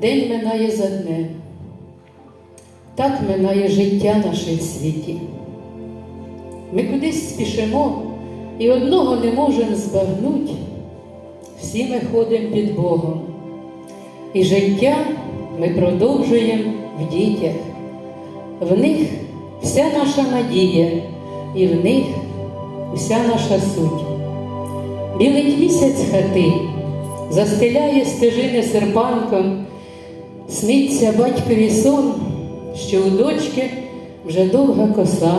День минає за днем. Так минає життя наше в світі. Ми кудись спішимо і одного не можемо збагнуть. Всі ми ходимо під Богом. І життя ми продовжуємо в дітях. В них вся наша надія, і в них вся наша суть. Білий місяць хати застеляє стежини серпанком, сниться батькові сон, що у дочки вже довга коса,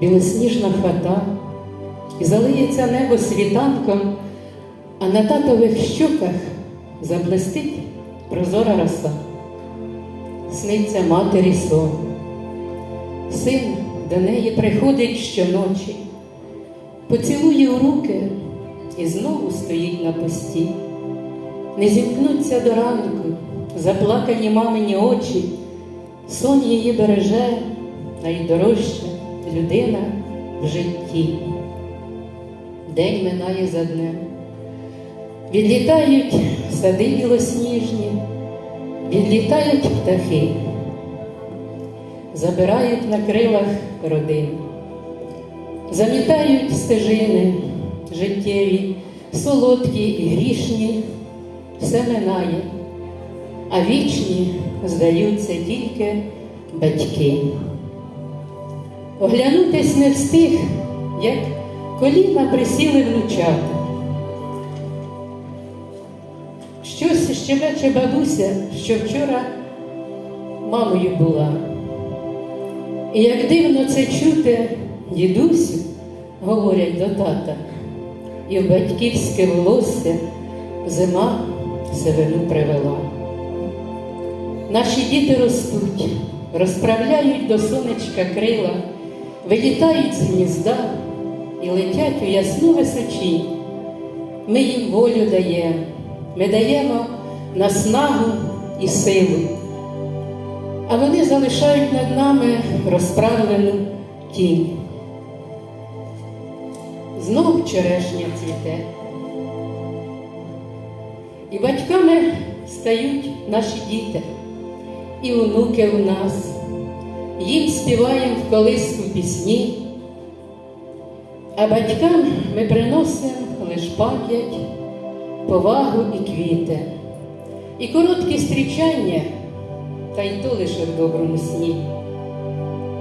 білосніжна хата, і залиється небо світанком, а на татових щоках заблистить прозора роса. Сниться матері сон. Син до неї приходить щоночі, поцілує у руки і знову стоїть на пості. Не зімкнуться до ранку заплакані мамині очі, сон її береже найдорожча людина в житті. День минає за днем. Відлітають сади білосніжні, відлітають птахи, забирають на крилах родин, замітають стежини життєві, солодкі і грішні, все минає, а вічні здаються тільки батьки. Оглянутись не встиг, як коліна присіли внучата. Щось щебече бабуся, що вчора мамою була. І як дивно це чути, дідусю, говорять до тата, і в батьківське волосся зима сивину привела. Наші діти ростуть, розправляють до сонечка крила, вилітають з гнізда і летять у ясну височінь. Ми їм волю даємо, ми даємо наснагу і силу, а вони залишають над нами розправлену тінь. Знов черешня цвіте. І батьками стають наші діти, і онуки у нас. Їм співаємо в колиску пісні, а батькам ми приносимо лиш пам'ять, повагу і квіти, і короткі зустрічання, та й то лише в доброму сні.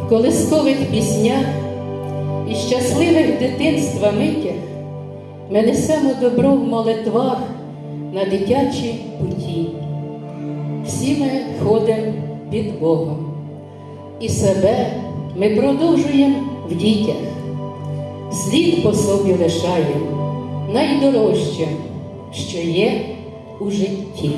В колискових піснях і щасливих дитинства митях ми несемо добро в молитвах на дитячі путі. Всі ми ходимо під Богом, і себе ми продовжуємо в дітях, слід по собі лишаємо найдорожче, що є у житті.